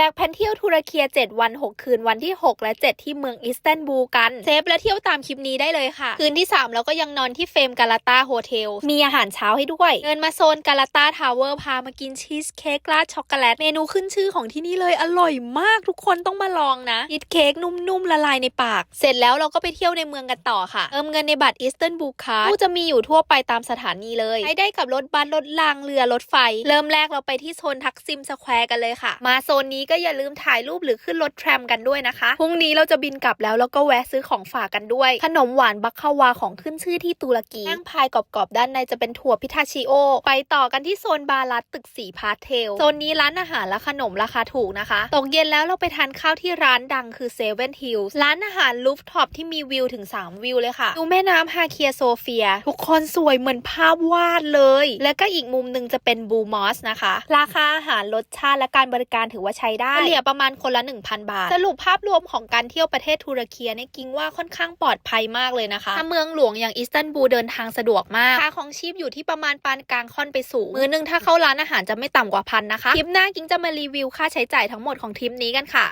แจกแผนเที่ยวทุรเคีย 7 วัน 6 คืนวันที่ 6 และ 7 ที่เมืองอิสตันบูลกันเซฟและเที่ยวตามคลิปนี้ได้เลยค่ะ คืนที่3แล้วก็ยังนอนที่เฟรมกาลาตาโฮเทล มีอาหารเช้าให้ด้วยเงินมาโซนกาลาตาทาวเวอร์พามากินชีสเค้กราดช็อกโกแลต เมนูขึ้นชื่อของที่นี่เลยอร่อยมากทุกคนต้องมาลองนะชีสเค้กนุ่มๆละลายในปาก เสร็จแล้วเราก็ไปเที่ยวในเมืองกันต่อค่ะเติมเงินในบัตรอิสตันบูลคาร์ผู้จะมีอยู่ทั่วไปตามสถานีเลยใช้ได้กับรถบัสรถรางเรือรถไฟ เริ่มแรกเราไปที่โซนทักซิมสแควร์กันเลยค่ะ มาโซนนี้ก็อย่าลืมถ่ายรูปหรือขึ้นรถแทรมกันด้วยนะคะ พรุ่งนี้เราจะบินกลับแล้วแล้วก็แวะซื้อของฝากกันด้วย ขนมหวานบัคคาวาของขึ้นชื่อที่ตุรกีแป้งพายกรอบๆด้านในจะเป็นถั่วพิทาชิโอ ไปต่อกันที่โซนบารัสตึกสีพาสเทล โซนนี้ร้านอาหารและขนมราคาถูกนะคะ ตกเย็นแล้วเราไปทานข้าวที่ร้านดังคือเซเว่นฮิลส์ร้านอาหารลูฟท็อปที่มีวิวถึง 3 วิวเลยค่ะดูแม่น้ำฮาเคียโซเฟีย ทุกคนสวยเหมือนภาพวาดเลย และก็อีกมุมหนึ่งจะเป็นบูมอสนะคะ ราคาอาหารรสชาติและการบริการถือว่าใช้ได้เฉลี่ยประมาณคนละ 1,000 บาท สรุปภาพรวมของการเที่ยวประเทศทุรเคียเนี่ยกิงว่าค่อนข้างปลอดภัยมากเลยนะคะถ้าเมืองหลวงอย่างอิสตันบูลเดินทางสะดวกมากค่าของชีพอยู่ที่ประมาณปานกลางค่อนไปสูงมือหนึงถ้าเข้าร้านอาหารจะไม่ต่ำกว่าพันนะคะคลิปหน้ากิงจะมารีวิวค่าใช้จ่ายทั้งหมดของทริปนี้กันค่ะ